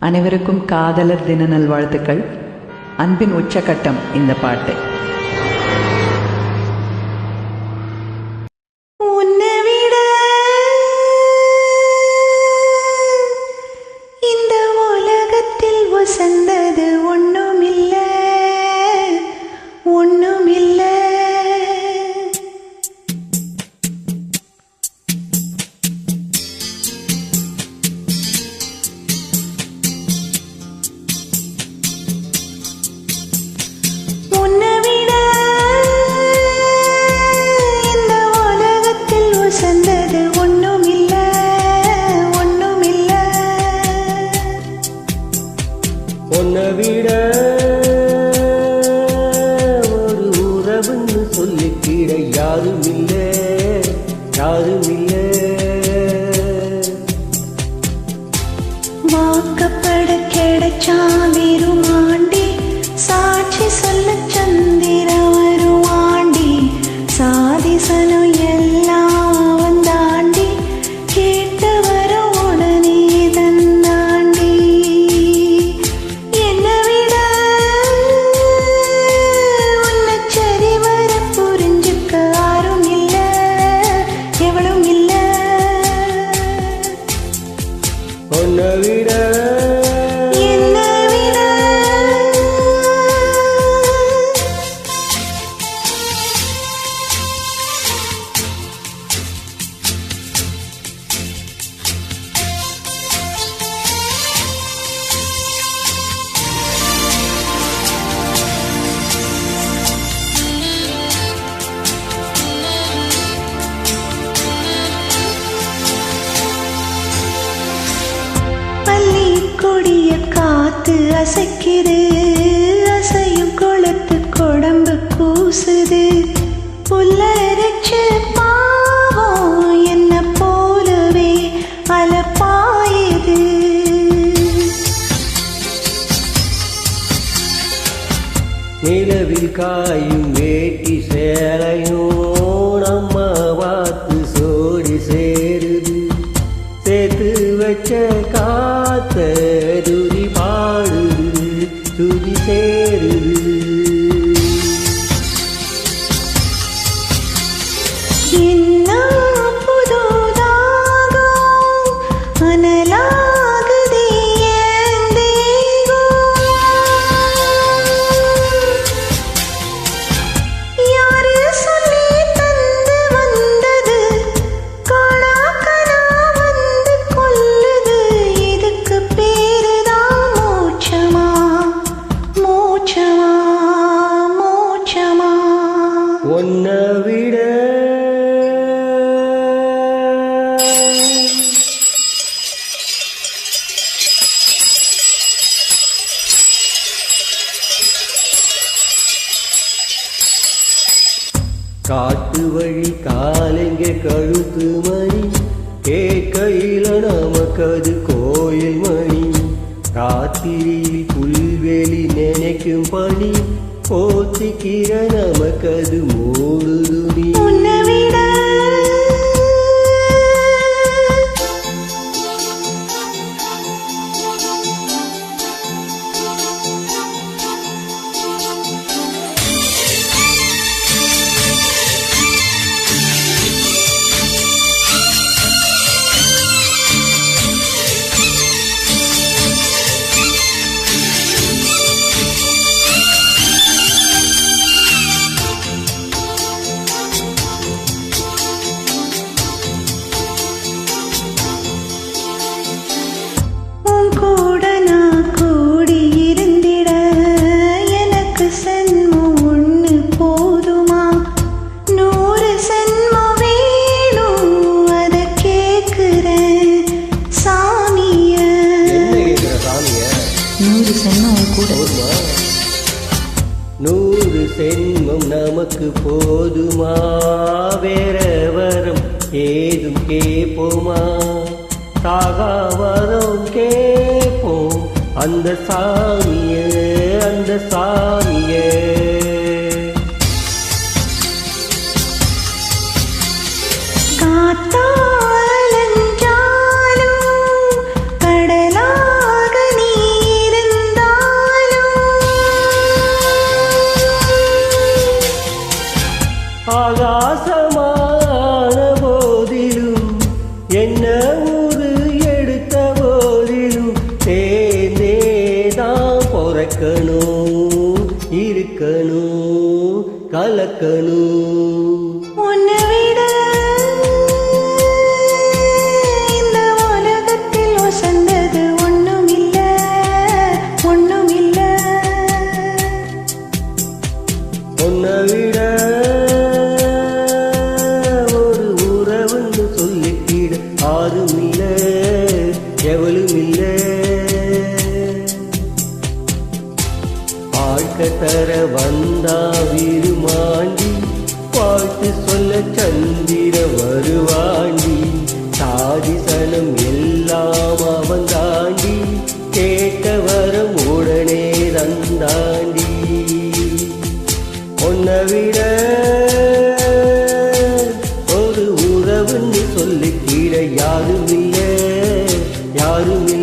அனைவருக்கும் காதலர் தின நல்வாழ்த்துக்கள். அன்பின் உச்சகட்டம் இந்த பாட்டு. உன்னை விட ஒரு உறவுன்னு சொல்லிக்கிட யாரும் இல்லை யாரும் இல்லை வாக்கப்பட கிடைச்சா வெறுமாண்டி சாட்சி சொல்ல கொடிய காத்து அசைக்குது. அசையும் குளத்து குடம்பு கூசுது புல்லரைச்சு பாவம் என்ன போலவே அலப்பாயுது. நிலவில் காயும் வேட்டி சேலையும் காட்டு வழி காலைங்க கழுத்து மணி கேட்கையில நமக்கு அது கோயில் மணி. ராத்திரியில் புல்வெளி நினைக்கும் பணி போத்திக்கிற நமக்கது மூடு சென்மம் நமக்கு போதுமா? வேறவரம் ஏதும் கேட்போமா? சாகா வரம் கேட்போம். அந்த சாமியே அந்த சாமிய உரு எடுத்த போதிலும் சேர்ந்தேதான் பிறக்கணும் இருக்கணும் கலக்கணும். உன்னை விட இந்த உலகத்தில் வசந்தது ஒன்றும் விட வாழ்க்கை தர வந்தா விருமாண்டி வாழ்த்து சொல்ல சந்திர வருவாண்டி. சாதி சனம் எல்லாம் அவன் தாண்டி. கேட்ட வரம் உடனே தந்தாண்டி. உன்னை விட ஒரு உறவுன்னு சொல்லிக்கிட யாரும் இல்லை. யாரும் இல்லை